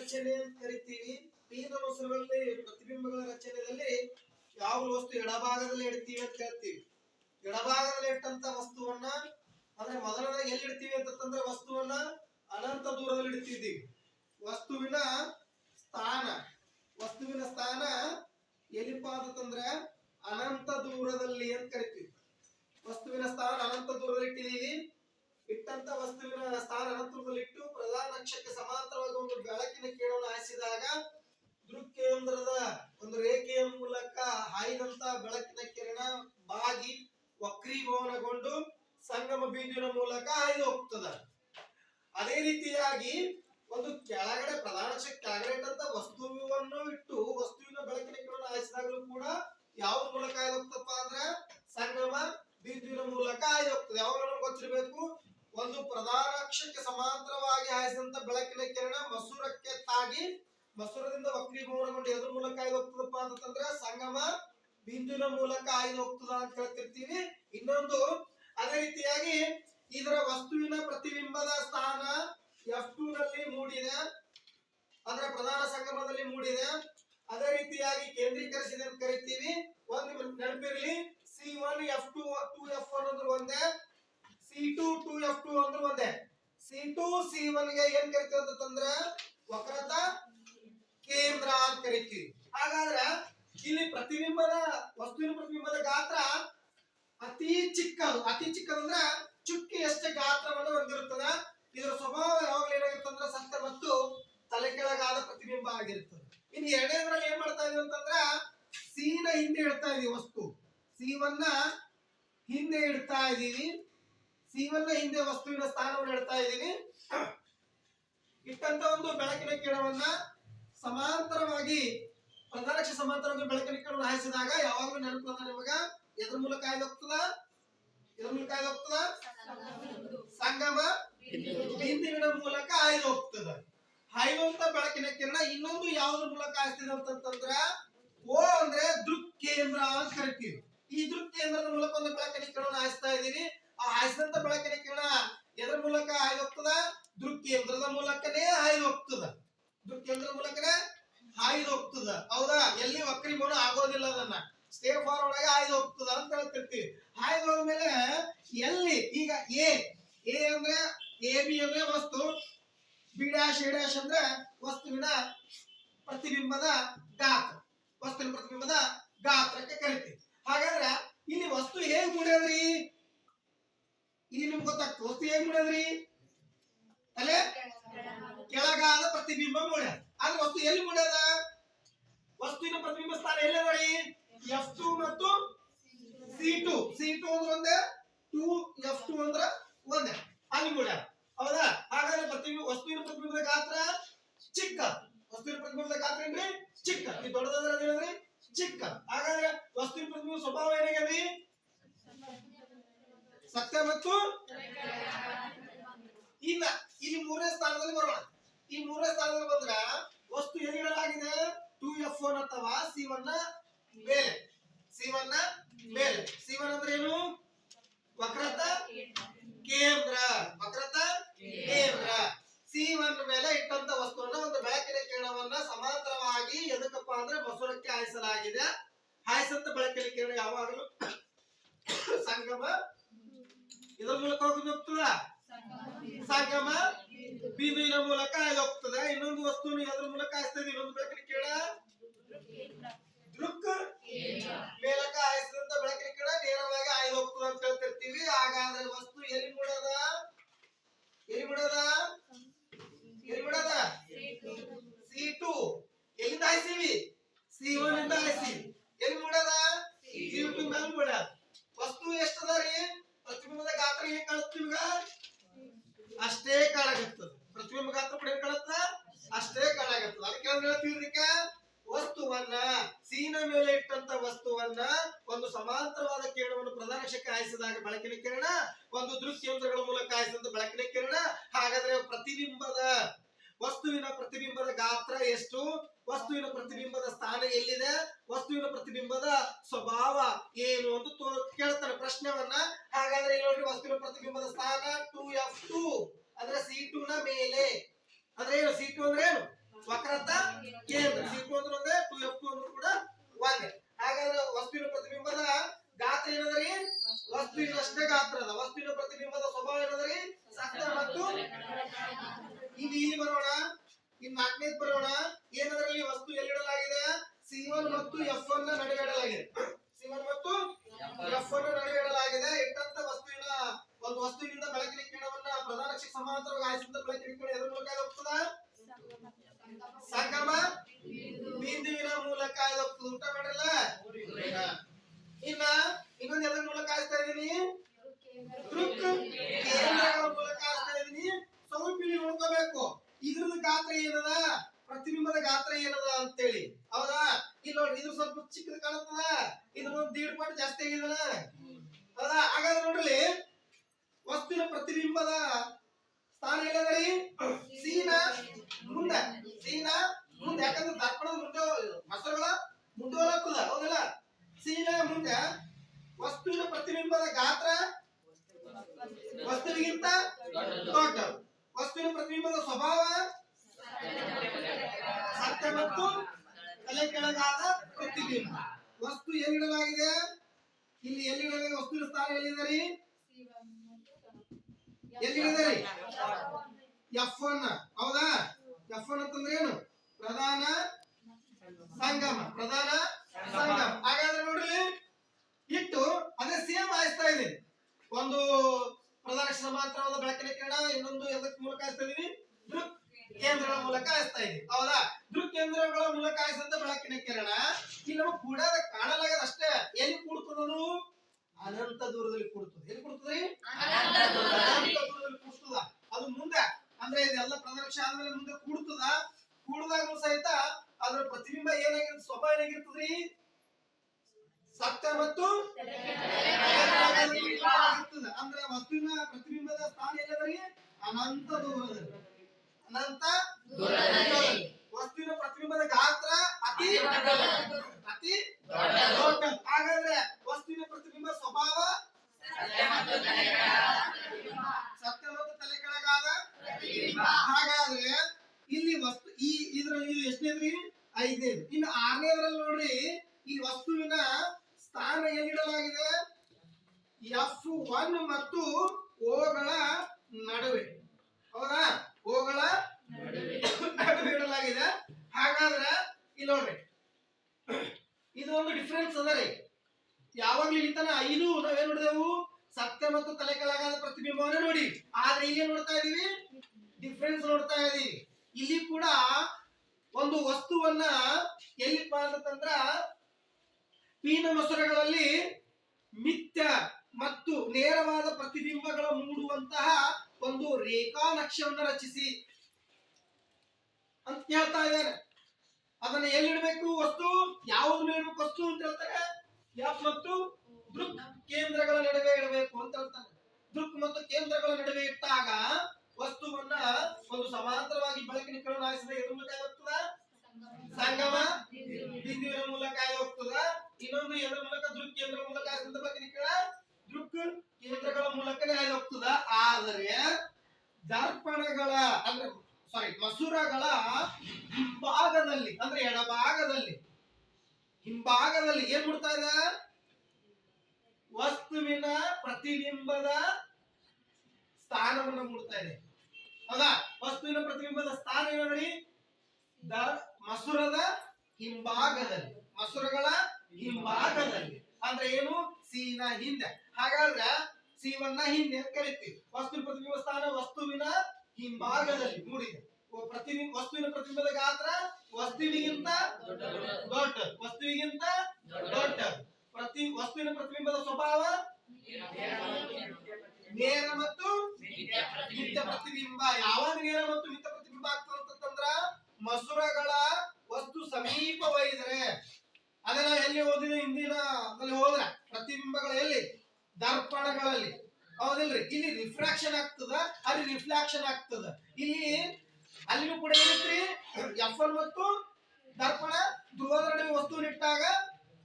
ರಚನೆ ಅಂತ ಕರಿತೀವಿ. ಪೀನ ಮೊಸರಲ್ಲಿ ಪ್ರತಿಬಿಂಬಗಳ ರಚನೆಯಲ್ಲಿ ಯಾವ ವಸ್ತು ಎಡಭಾಗದಲ್ಲಿ ಇಡ್ತೀವಿ ಅಂತ ಹೇಳ್ತೀವಿ ಎಡಭಾಗದಲ್ಲಿ ಇಟ್ಟಂತ ವಸ್ತುವನ್ನ, ಅಂದ್ರೆ ಮೊದಲನೇ ಎಲ್ಲಿ ಇಡ್ತೀವಿ ಅಂತಂದ್ರೆ ವಸ್ತುವನ್ನ ಅನಂತ ದೂರದಲ್ಲಿ ಇಡ್ತಿದ್ದೀವಿ. ವಸ್ತುವಿನ ಸ್ಥಾನ ವಸ್ತುವಿನ ಸ್ಥಾನ ಎಲ್ಲಿಪ್ಪ ಅಂತಂದ್ರೆ ಅನಂತ ದೂರದಲ್ಲಿ ಅಂತ ಕರಿತೀವಿ. ವಸ್ತುವಿನ ಸ್ಥಾನ ಅನಂತ ದೂರದಲ್ಲಿ ಇಟ್ಟಿದ್ದೀವಿ. ಇಟ್ಟಂತ ವಸ್ತುವಿನ ಸ್ಥಾನ ಅನಂತ ದೂರದಲ್ಲಿ ಇಟ್ಟು ಪ್ರಧಾನ ಅಕ್ಷಕ್ಕೆ ಸಮಾಂತರವಾಗಿ ಒಂದು ಬೆಳಕಿನ ಕಿರಣವನ್ನು ಹಾಯಿಸಿದಾಗ ದೃಕ್ಕೇಂದ್ರದ ಒಂದು ರೇಖೆಯ ಮೂಲಕ ಹಾಯ್ದಂತ ಬೆಳಕಿನ ಕಿರಣ ಬಾಗಿ ವಕ್ರೀಭವನಗೊಂಡು ಸಂಗಮ ಬಿಂದುವಿನ ಮೂಲಕ ಹಾಯ್ದು ಹೋಗ್ತದ. ಅದೇ ರೀತಿಯಾಗಿ ಒಂದು ಕೆಳಗಡೆ ಪ್ರಧಾನ ಕೆಳಗಡೆ ಇಟ್ಟಂತ ವಸ್ತುವನ್ನು ಇಟ್ಟು ವಸ್ತುವಿನ ಬೆಳಕಿನ ಕಿರಣ ಹಾಯಿಸಿದಾಗಲೂ ಕೂಡ ಯಾವ ಮೂಲಕ ಹಾಯ್ದು ಹೋಗ್ತಪ್ಪ ಅಂದ್ರೆ ಸಂಗಮ ಬಿಂದುವಿನ ಮೂಲಕ ಹಾಯ್ದು ಹೋಗ್ತದೆ. ಯಾವಾಗ ಗೊತ್ತಿರಬೇಕು ಒಂದು ಪ್ರಧಾನ ಅಕ್ಷಕ್ಕೆ ಸಮಾಂತರವಾಗಿ ಹಾಯಿಸಿದಂತ ಬೆಳಕಿನ ಕಿರಣ ಮಸೂರಕ್ಕೆ ತಾಗಿ ಮಸೂರದಿಂದ ವಕ್ರೀಭವನಗೊಂಡು ಎದ್ರ ಮೂಲಕ ಆಯ್ದು ಹೋಗ್ತದಪ್ಪ ಅಂತಂದ್ರೆ ಸಂಗಮ ಬಿಂದುವಿನ ಮೂಲಕ ಆಯ್ದು ಹೋಗ್ತದ ಅಂತ ಹೇಳ್ತಿರ್ತೀವಿ ಇನ್ನೊಂದು, ಅದೇ ರೀತಿಯಾಗಿ ಇದರ ವಸ್ತುವಿನ ಪ್ರತಿಬಿಂಬದ ಸ್ಥಾನ ಎಫ್ ಟೂ ನಲ್ಲಿ ಮೂಡಿದೆ. ಅಂದ್ರೆ ಪ್ರಧಾನ ಸಂಗಮದಲ್ಲಿ ಮೂಡಿದೆ. ಅದೇ ರೀತಿಯಾಗಿ ಕೇಂದ್ರೀಕರಿಸಿದೆ ಅಂತ ಕರಿತೀವಿ ಒಂದು ನೆನಪಿರ್ಲಿ C one F two two F one ಅಂದ್ರೆ ಒಂದೇ C two two F two ಅಂದ್ರೆ ಒಂದೇ ಸಿ ಟು ಸಿ ಒನ್ಗೆ ಏನ್ ಕರಿತೀವಿ ಅಂತಂದ್ರ ವಕ್ರತ ಕೇಂದ್ರ ಅಂತ ಕರಿತೀವಿ. ಹಾಗಾದ್ರೆ ಇಲ್ಲಿ ಪ್ರತಿಬಿಂಬದ, ವಸ್ತುವಿನ ಪ್ರತಿಬಿಂಬದ ಗಾತ್ರ ಅತಿ ಚಿಕ್ಕದು. ಅತಿ ಚಿಕ್ಕದಂದ್ರೆ ಚುಕ್ಕಿ ಎಷ್ಟೇ ಗಾತ್ರವನ್ನು ಹೊಂದಿರುತ್ತದೆ, ಇದರ ಸ್ವಭಾವ ಯಾವಾಗಲೂ ಏನಾಗಿರ್ತಂದ್ರೆ ಸತ್ಯ ಮತ್ತು ತಲೆ ಕೆಳಗಾದ ಪ್ರತಿಬಿಂಬ ಆಗಿರ್ತದೆ ಇನ್ನು ಎರಡನೇದ್ರಲ್ಲಿ ಏನ್ ಮಾಡ್ತಾ ಇದೀವಿ ಅಂತಂದ್ರೆ ಸೀನ ಹಿಂದೆ ಇಡ್ತಾ ಇದೀವಿ ವಸ್ತು. ಸಿವನ್ನ ಹಿಂದೆ ಇಡ್ತಾ ಇದೀವಿ. ಸಿವನ್ನ ಹಿಂದೆ ವಸ್ತುವಿನ ಸ್ಥಾನವನ್ನು ಇಡ್ತಾ ಇದೀವಿ. ಇಟ್ಟಂತ ಒಂದು ಬೆಳಕಿನ ಕಿರಣವನ್ನ ಸಮಾಂತರವಾಗಿ ಪ್ರಧಾನಕ್ಷ ಸಮಾಂತರವಾಗಿ ಬೆಳಕಿನ ಕಿರಣ ಹಾಯಿಸಿದಾಗ ಯಾವಾಗಲೂ ನೆನಪದ ನಿಮಗ ಎದ್ರ ಮೂಲಕ ಆಯ್ದೋಗ್ತದ ಎದ್ರ ಮೂಲಕ ಆಯ್ದೋಗ್ತದ ಸಂಗಮ ಬಿಂದುವಿನ ಮೂಲಕ ಆಯ್ದೋಗ್ತದ ಹಾಯುವಂತ ಬೆಳಕಿನ ಕಿರಣ ಇನ್ನೊಂದು ಯಾವ್ದ್ರ ಮೂಲಕ ಹಾಯಿಸ್ತಿದೆ ಅಂತಂತಂದ್ರ ಓ ಅಂದ್ರೆ ದೃಕ್ ಕೇಂದ್ರ ಅಂತ ಕರಿತೀವಿ. ಈ ದೃಕ್ ಕೇಂದ್ರದ ಮೂಲಕ ಒಂದು ಬೆಳಕಿನ ಕಿರಣ ಹಾಯಿಸ್ತಾ ಇದ್ದೀನಿ. ಆ ಹಾಯಿಸಿದಂತ ಬೆಳಕಿನ ಕಿರಣ ಎದ್ರ ಮೂಲಕ ಹಾಯ್ದು ಹೋಗ್ತದ ದೃಕ್ಕೇಂದ್ರದ ಮೂಲಕನೇ ಹಾಯ್ದು ಹೋಗ್ತದ ದೃಕ್ಕೇಂದ್ರದ ಮೂಲಕನೇ ಹಾಯ್ದು ಹೋಗ್ತದ ಹೌದಾ? ಎಲ್ಲಿ ವಕ್ರೀಭವನ ಆಗೋದಿಲ್ಲ ಅದನ್ನ. ಸ್ಟೇ ಫಾರ್ ಒಳಗೆ ಹಾಯ್ದು ಹೋಗ್ತದ ಅಂತ ಹೇಳ್ತಿರ್ತೀವಿ. ಹಾಯ್ದು ಹೋದ್ಮೇಲೆ ಎಲ್ಲಿ? ಈಗ ಎ ಎ ಅಂದ್ರೆ ಎ ಬಿ ಅಂದ್ರೆ ವಸ್ತು. ಬಿ ಡ್ಯಾಶ್ ಎ ಡ್ಯಾಶ್ ಅಂದ್ರೆ ವಸ್ತುವಿನ ಪ್ರತಿಬಿಂಬದ ಗಾತ್ರ. ವಸ್ತುವಿನ ಪ್ರತಿಬಿಂಬದ ಗಾತ್ರಕ್ಕೆ ಕರಿತೀವಿ. ಹಾಗಾದ್ರೆ ಇಲ್ಲಿ ವಸ್ತು ಹೇಗ್ ಮೂಡ್ಯದ್ರಿ? ಇಲ್ಲಿ ನಿಮ್ಗೆ ಗೊತ್ತಾಗ್ತದೆ ವಸ್ತು ಹೆಂಗ್ ಮೂಡ್ಯದ್ರಿ ಅಲ್ಲೇ? ಕೆಳಗಾದ ಪ್ರತಿಬಿಂಬ ಮೂಡ್ಯ ಆದ್ರೆ ವಸ್ತು ಎಲ್ಲಿ ಮೂಡ್ಯದ ವಸ್ತುವಿನ ಪ್ರತಿಬಿಂಬ ಸ್ಥಾನ ಎಲ್ಲದರಿ ಎಫ್ ಟು ಮತ್ತು ಸಿ ಟು ಸಿ ಟು ಅಂದ್ರೆ ಒಂದೇ ಟೂ ಎಫ್ ಟು ಅಂದ್ರ ಒಂದೇ. ಅಲ್ಲಿ ಮೂಡ್ಯ ಹೌದಾ? ಹಾಗಾದ್ರೆ ಪ್ರತಿಬಿಂಬ, ವಸ್ತುವಿನ ಪ್ರತಿಬಿಂಬದ ಗಾತ್ರ ಚಿಕ್ಕ. ವಸ್ತುವಿನ ಪ್ರತಿಬಿಂಬದ ಗಾತ್ರ ಏನ್ರಿ? ಚಿಕ್ಕ. ಈ ದೊಡ್ಡದಾದ್ರೆ ಚಿಕ್ಕ. ಹಾಗಾದ್ರೆ ವಸ್ತುವಿನ ಪ್ರತಿಬಿಂಬ ಸ್ವಭಾವ ಏನಾಗ್ಯದ್ರಿ? ಸತ್ಯ ಮತ್ತು ಇನ್ನ ಇಲ್ಲಿ ಮೂರನೇ ಸ್ಥಾನದಲ್ಲಿ ಬರೋಣ. ಈ ಮೂರನೇ ಸ್ಥಾನದಲ್ಲಿ ಬಂದ್ರ ವಸ್ತು ಎಲ್ಲಿಡಲಾಗಿದೆ ಟೂ ಎಫ್ ಒನ್ ಅಥವಾ ಸಿ ಒನ್ ಮೇಲೆ. ಸಿ ಮೇಲೆ. ಸಿ ಒನ್ ಅಂದ್ರೆ ಏನು? ವಕ್ರತ, ಕೇಂದ್ರ. ವಕ್ರತ, ಕೇಂದ್ರ. ಸಿವನ್ ಮೇಲೆ ಇಟ್ಟಂತ ವಸ್ತುವನ್ನ ಒಂದು ಬೆಳಕಿನ ಕಿರಣವನ್ನ ಸಮಾಂತರವಾಗಿ ಎದಕ್ಕಪ್ಪ ಅಂದ್ರೆ ಮಸೂರಕ್ಕೆ ಹಾಯಿಸಲಾಗಿದೆ. ಹಾಯಿಸಂತ ಬೆಳಕಿನ ಕಿರಣ ಯಾವಾಗಲೂ? ಸಂಗಮ ಇದರ ಮೂಲಕ ಹೋಗಿ ಹೋಗ್ತದ ಸಂಗಮ ಬೀದಿನ ಮೂಲಕ ಹಾಯ್ದು ಹೋಗ್ತದೆ ಇನ್ನೊಂದು ವಸ್ತುನು ಅದ್ರ ಮೂಲಕ ಹಾಯಿಸ್ತದೆ. ಇನ್ನೊಂದು ಬೆಳಕಿನ ಕೇಳ ದೃಕ್ ಮೇಲಕ ಹಾಯಿಸಿದಂತ ಬೆಳಕಿನ ಕೇಳ ನೇರವಾಗಿ ಆಯ್ದು ಹೋಗ್ತದೆ ಅಂತ ಹೇಳ್ತಿರ್ತೀವಿ. ಹಾಗಾದ್ರೆ ವಸ್ತು ಎಲ್ಲಿ ಮೂಡದ ಎಲ್ಲಿ ಮುಡದ ಎಲ್ಲಿ ಮುಡದ ಸಿ ಟು. ಎಲ್ಲಿಂದ ಹಾಯಿಸಿವಿ? ಸಿ ಒನ್ ಇಂದ ಹಾಯಿಸಿವಿ ಎಲ್ಲಿ ಮೂಡದ ಸಿ ಟು ಮೇಲೆ ಮೂಡ್ಯದ ವಸ್ತು ಎಷ್ಟದ ರೀ ಪ್ರತಿಬಿಂಬದ ಗಾತ್ರ ಏನ್ ಕಾಣುತ್ತೆ ನಿಮ್ಗ ಅಷ್ಟೇ ಕಾಣಾಗತ್ತದ ಪ್ರತಿಬಿಂಬ ಗಾತ್ರ ಕೂಡ ಏನ್ ಕಾಣುತ್ತ ಅಷ್ಟೇ ಕಾಣಾಗತ್ತದ ಅದಕ್ಕೆ ವಸ್ತುವನ್ನ, ಸೀನ ಮೇಲೆ ಇಟ್ಟಂತ ವಸ್ತುವನ್ನ ಒಂದು ಸಮಾಂತರವಾದ ಕಿರಣವನ್ನು ಪ್ರಧಾನ ಆಯಿಸಿದಾಗ ಬೆಳಕಿನ ಕಿರಣ, ಒಂದು ದೃಶ್ಯಂತ್ರಗಳ ಮೂಲಕ ಆಯಿಸಿದಂತ ಬೆಳಕಿನ ಕಿರಣ. ಹಾಗಾದ್ರೆ ಪ್ರತಿಬಿಂಬದ, ವಸ್ತುವಿನ ಪ್ರತಿಬಿಂಬದ ಗಾತ್ರ ಎಷ್ಟು? ವಸ್ತುವಿನ ಪ್ರತಿಬಿಂಬದ ಸ್ಥಾನ ಎಲ್ಲಿದೆ? ವಸ್ತುವಿನ ಪ್ರತಿಬಿಂಬದ ಸ್ವಭಾವ ಏನು ಅಂತ ಕೇಳ್ತಾನೆ ಪ್ರಶ್ನೆವನ್ನ. ಹಾಗಾದ್ರೆ ಇಲ್ಲಿ ನೋಡ್ರಿ, ವಸ್ತುವಿನ ಪ್ರತಿಬಿಂಬದ ಸ್ಥಾನ ಟೂ ಎಫ್ ಟೂ ಅಂದ್ರೆ ಸಿ ಟೂ ನ ಮೇಲೆ. ಅಂದ್ರೆ ಏನು? ಸಿ ಟೂ ಅಂದ್ರೆ ಏನು? ವಕ್ರತ ಕೇಂದ್ರ ಸಿಕ್ಕು ಅಂದ್ರೆ ಒಂದೇ ಟು ಎಫ್ ಟು ಅಂದ್ರೂ ಕೂಡ ಒಂದೇ. ಹಾಗಾದ್ರೆ ವಸ್ತುವಿನ ಪ್ರತಿಬಿಂಬದ ಗಾತ್ರ ವಸ್ತುವಿನ ವಸ್ತುವಿನಷ್ಟೇ ಗಾತ್ರ ಅದ ವಸ್ತುವಿನ ಪ್ರತಿಬಿಂಬದ ಸ್ವಭಾವ ಏನಂದ್ರಿ ಸಕ್ತ ಮತ್ತು ಇಲ್ಲಿ ಇಲ್ಲಿ ಬರೋಣ ಇನ್ ನಾಲ್ಕನೇದ್ ಬರೋಣ ಸಂಗಮ? ಬಿಂದುವಿನ ಮೂಲಕ ಇದು ಊಟ ಮಾಡಿರಲ್ಲ ಇನ್ನ ಇನ್ನೊಂದು ಎಲ್ಲ ಮೂಲಕ ಆಯಿಸ್ತಾ ಇದೀನಿ ಮೂಲಕ ಇದೀನಿ ನೋಡ್ಕೋಬೇಕು ಇದ್ರದ್ದು ಗಾತ್ರ ಏನದ? ಪ್ರತಿಬಿಂಬದ ಗಾತ್ರ ಏನದ ಅಂತೇಳಿ. ಹೌದಾ? ಇಲ್ಲಿ ನೋಡ್ರಿ, ಇದು ಸ್ವಲ್ಪ ಚಿಕ್ಕದ ಕಾಣುತ್ತದ. ಇದ್ರ ಒಂದು ದೀಡ್ ಪಾಯಿಂಟ್ ಜಾಸ್ತಿ ಆಗಿದ ಹೌದಾ? ಹಾಗಾದ್ರೆ ನೋಡ್ರಿ, ವಸ್ತುವಿನ ಪ್ರತಿಬಿಂಬದ ಸ್ಥಾನ ಎಲ್ಲದರಿ ಸೀನ ಮುಂದೆ ಸೀನ ಮುಂದೆ. ಯಾಕಂದ್ರೆ ದರ್ಪಣದ ಮುಂದೆ ಮೊಸರುಗಳ ಮುಂದೆ ಹೋಗ್ತದ ಹೌದಲ್ಲ? ಸೀನ ಮುಂದೆ ವಸ್ತುವಿನ ಪ್ರತಿಬಿಂಬದ ಗಾತ್ರ ವಸ್ತುವಿಗಿಂತ ದೊಡ್ಡ ವಸ್ತುವಿನ ಪ್ರತಿಬಿಂಬದ ಸ್ವಭಾವ ಸತ್ಯ ಮತ್ತು ತಲೆ ಕೆಳಗಾದ ಪ್ರತಿಬಿಂಬ. ವಸ್ತು ಎಲ್ಲಿಡಲಾಗಿದೆ ಇಲ್ಲಿ ಎಲ್ಲಿಡಲಾಗಿದೆ ವಸ್ತುವಿನ ಸ್ಥಾನ ಎಲ್ಲಿದೆ ಎಲ್ಲಿದೆ ಎಫ್ ಒನ್ ಹೌದಾ? ಎಫ್ ಒನ್ ಅಂತಂದ್ರೆ ಏನು? ಪ್ರಧಾನ ಸಂಗಮ. ಪ್ರಧಾನ ಸಂಗಮ. ಹಾಗಾದ್ರೆ ನೋಡ್ರಿ ಇಟ್ಟು ಅದೇ ಸೇಮ್ ಆಯಿಸ್ತಾ ಇದೆ ಒಂದು ಪ್ರಧಾನ ಸಮಾಂತರವಾದ ಬೆಳಕಿನ ಕಿರಣ, ಇನ್ನೊಂದು ಎದಕ್ ಮೂಲಕ ಹಾಯಿಸ್ತಾ ಇದೀವಿ ದೃಕ್ ಕೇಂದ್ರಗಳ ಮೂಲಕ ಹಾಯಿಸ್ತಾ ಇದೆ ಹೌದಾ? ದೃಕ್ ಕೇಂದ್ರಗಳ ಮೂಲಕ ಹಾಯಿಸಿದಂತ ಬೆಳಕಿನ ಕಿರಣ ಇಲ್ಲಿ ನಮಗೆ ಕೂಡ ಕಾಣಲಾಗದ ಅಷ್ಟೇ ಎಲ್ಲಿ ಕೂಡ್ತದನು ಅನಂತ ದೂರದಲ್ಲಿ ಕೂಡ್ತದೆ ಎಲ್ಲಿ ಕೂಡ್ತದ್ರಿ ಅನಂತ ದೂರದಲ್ಲಿ ಕೂಡ್ತದ ಅದು ಮುಂದೆ ಅಂದ್ರೆ ಇದೆಲ್ಲ ಪ್ರದಕ್ಷ ಆದ್ಮೇಲೆ ಮುಂದೆ ಕೂಡ್ತದ ಕೂಡಿದಾಗೂ ಸಹಿತ ಅದರ ಪ್ರತಿಬಿಂಬ ಏನಾಗಿರ್ತದೆ ಸ್ವಭಾವ ಏನಾಗಿರ್ತದ್ರಿ ಸತ್ಯ ಮತ್ತು ಇರ್ತದೆ. ಅಂದ್ರೆ ವಸ್ತುವಿನ ಪ್ರತಿಬಿಂಬದ ಸ್ಥಾನ ಎಲ್ಲದರಿ ಅನಂತ ದೂರದಲ್ಲಿ. ಅನಂತ ವಸ್ತುವಿನ ಪ್ರತಿಬಿಂಬದ ಗಾತ್ರ ಅತಿ ಅತಿ ಹಾಗಾದ್ರೆ ವಸ್ತುವಿನ ಪ್ರತಿಬಿಂಬ ಸ್ವಭಾವ ಸತ್ಯ ಮತ್ತು ತಲೆ ಕೆಳಗಾದ ಹಾಗಾದ್ರೆ ಇಲ್ಲಿ ವಸ್ತು ಈ ಇದ್ರಲ್ಲಿ ಇದು ಎಷ್ಟನೇದ್ರಿ? ಐದನೇದು. ಇನ್ನು ಆರನೇದ್ರಲ್ಲಿ ನೋಡ್ರಿ ಈ ವಸ್ತುವಿನ ಸ್ಥಾನ ಎಲ್ಲಿಡಲಾಗಿದೆ? ಎಫ್ ಒನ್ ಮತ್ತು ಓಗಳ ನಡುವೆ. ಹೌದಾ? ಓಗಳ ನಡುವೆ. ಇಡಲಾಗಿದೆ. ಹಾಗಾದ್ರೆ ಇಲ್ಲಿ ನೋಡ್ರಿ. ಇದು ಒಂದು ಡಿಫ್ರೆನ್ಸ್ ಅದ ರೀ. ಯಾವಾಗ್ಲೂ ಇಲ್ಲಿ ತನ ಐದು ನಾವೇನ್ ನೋಡಿದೆವು? ಸತ್ಯ ಮತ್ತು ತಲೆ ಕೆಳಗಾದ ಪ್ರತಿಬಿಂಬವನ್ನ ನೋಡಿ. ಆದ್ರೆ ಇಲ್ಲಿ ನೋಡ್ತಾ ಇದೀವಿ? ಡಿಫ್ರೆನ್ಸ್ ನೋಡ್ತಾ ಇದೀವಿ. ಇಲ್ಲಿ ಕೂಡ ಒಂದು ವಸ್ತುವನ್ನ ಎಲ್ಲಿ ಅಂತಂದ್ರ ಪೀನ ಮೊಸರುಗಳಲ್ಲಿ ಮಿಥ್ಯ ಮತ್ತು ನೇರವಾದ ಪ್ರತಿಬಿಂಬಗಳ ಮೂಡುವಂತಹ ಒಂದು ರೇಖಾ ನಕ್ಷೆಯನ್ನು ರಚಿಸಿ ಅಂತ ಹೇಳ್ತಾ ಇದ್ದಾರೆ. ಅದನ್ನ ಎಲ್ಲಿಡ್ಬೇಕು ವಸ್ತು? ಯಾವ್ದು ಇಡಬೇಕು ವಸ್ತು ಅಂತ ಹೇಳ್ತಾರೆ? ಎಫ್ ಮತ್ತು ದೃಕ್ ಕೇಂದ್ರಗಳ ನಡುವೆ ಇಡಬೇಕು ಅಂತ ಹೇಳ್ತಾರೆ. ದೃಕ್ ಮತ್ತು ಕೇಂದ್ರಗಳ ನಡುವೆ ಇಟ್ಟಾಗ ವಸ್ತುವನ್ನ ಒಂದು ಸಮಾಂತರವಾಗಿ ಬೆಳಕಿನ ಕಿರಣ ಹಾಯಿಸಿದ ಎದ್ರ ಮೂಲಕ ಹೋಗ್ತದ ಸಂಗಮ. ಬಿಂದುವಿನ ಮೂಲಕ ಹೋಗ್ತದ. ಇನ್ನೊಂದು ಎದ್ರ ಮೂಲಕ? ದೃಕ್ ಕೇಂದ್ರ ಮೂಲಕ ಬೆಳಕಿನ ಕಿರಣ? ದೃಕ್ ಕೇಂದ್ರಗಳ ಮೂಲಕನೇ ಹೋಗ್ತದ ಆದರೆ ದರ್ಪಣಗಳ ಅಂದ್ರೆ ಸಾರಿ ಮಸೂರಗಳ ಹಿಂಭಾಗದಲ್ಲಿ, ಅಂದ್ರೆ ಎಡಭಾಗದಲ್ಲಿ, ಹಿಂಭಾಗದಲ್ಲಿ ಏನ್ ಬಿಡ್ತಾ ಇದೆ? ವಸ್ತುವಿನ ಪ್ರತಿಬಿಂಬದ ಸ್ಥಾನವನ್ನು ಮೂಡ್ತಾ ಇದೆ. ಹೌದಾ? ವಸ್ತುವಿನ ಪ್ರತಿಬಿಂಬದ ಸ್ಥಾನ ಏನಂದ್ರಿ? ದ ಮಸೂರದ ಹಿಂಭಾಗದಲ್ಲಿ, ಮಸೂರಗಳ ಹಿಂಭಾಗದಲ್ಲಿ. ಅಂದ್ರೆ ಏನು? ಸೀನ ಹಿಂದೆ. ಹಾಗಾದ್ರೆ ಸಿವನ್ನ ಹಿಂದೆ ಕರಿತೀವಿ. ವಸ್ತು ಪ್ರತಿಬಿಂಬ ಸ್ಥಾನ ವಸ್ತುವಿನ ಹಿಂಭಾಗದಲ್ಲಿ ಮೂಡಿದೆ. ಪ್ರತಿಬಿಂಬ ವಸ್ತುವಿನ ಪ್ರತಿಬಿಂಬದ ಗಾತ್ರ ವಸ್ತುವಿಗಿಂತ ದೊಡ್ಡ. ವಸ್ತುವಿಗಿಂತ ದೊಡ್ಡ. ಪ್ರತಿ, ವಸ್ತುವಿನ ಪ್ರತಿಬಿಂಬದ ಸ್ವಭಾವ ನೇರ ಮತ್ತು ನಿತ್ಯ ಪ್ರತಿಬಿಂಬ. ಯಾವಾಗ ನೇರ ಮತ್ತು ನಿತ್ಯ ಪ್ರತಿಬಿಂಬ ಆಗ್ತದಂತಂದ್ರ ಮಸುರಗಳ ವಸ್ತು ಸಮೀಪ ಒಯ್ದರೆ. ಅದನ್ನ ಎಲ್ಲಿ ಓದಿದ? ಹಿಂದಿನ ಹೋದ್ರೆ. ಪ್ರತಿಬಿಂಬಗಳು ಎಲ್ಲಿ? ದರ್ಪಣಗಳಲ್ಲಿ. ಹೌದಿಲ್ರಿ? ಇಲ್ಲಿ ರಿಫ್ರಾಕ್ಷನ್ ಆಗ್ತದ, ಅಲ್ಲಿ ರಿಫ್ಲಾಕ್ಷನ್ ಆಗ್ತದ. ಇಲ್ಲಿ ಅಲ್ಲಿನೂ ಕೂಡ ಏನೈತ್ರಿ? ಎಫ್ ಒನ್ ಮತ್ತು ದರ್ಪಣ ಧ್ರುವದ ನಡುವೆ ವಸ್ತು ಇಟ್ಟಾಗ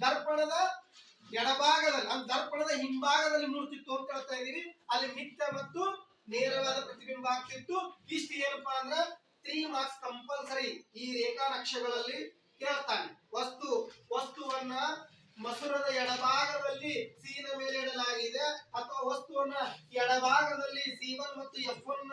ದರ್ಪಣದ ಎಡಭಾಗದಲ್ಲಿ, ಅಂದ್ರೆ ದರ್ಪಣದ ಹಿಂಭಾಗದಲ್ಲಿ ಮೂರ್ತಿತ್ತು ಅಂತ ಹೇಳ್ತಾ ಇದೀವಿ ಅಲ್ಲಿ ಮಿತ್ತ ಮತ್ತು ನೇರವಾದ ಪ್ರತಿಬಿಂಬ ಆಗ್ತಿತ್ತು. ಇಷ್ಟು ಏನಪ್ಪಾ ಅಂದ್ರ ತ್ರೀ ಮಾರ್ಕ್ಸ್ ಕಂಪಲ್ಸರಿ ಈ ರೇಖಾ ನಕ್ಷೆಗಳಲ್ಲಿ ಕೇಳ್ತಾನೆ. ವಸ್ತು, ವಸ್ತುವನ್ನ ಮಸೂರದ ಎಡಭಾಗದಲ್ಲಿ ಸಿನ ಮೇಲೆ ಇಡಲಾಗಿದೆ. ಅಥವಾ ವಸ್ತುವನ್ನ ಎಡಭಾಗದಲ್ಲಿ ಸಿ ಒನ್ ಮತ್ತು ಎಫ್ ಒನ್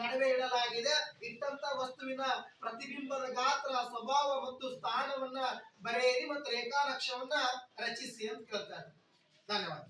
ನಡುವೆ ಇಡಲಾಗಿದೆ. ಇಟ್ಟಂತ ವಸ್ತುವಿನ ಪ್ರತಿಬಿಂಬದ ಗಾತ್ರ, ಸ್ವಭಾವ ಮತ್ತು ಸ್ಥಾನವನ್ನ ಬರೆಯಿರಿ ಮತ್ತು ರೇಖಾನಕ್ಷವನ್ನ ರಚಿಸಿ ಅಂತ ಕೇಳ್ತಾರೆ ಧನ್ಯವಾದ.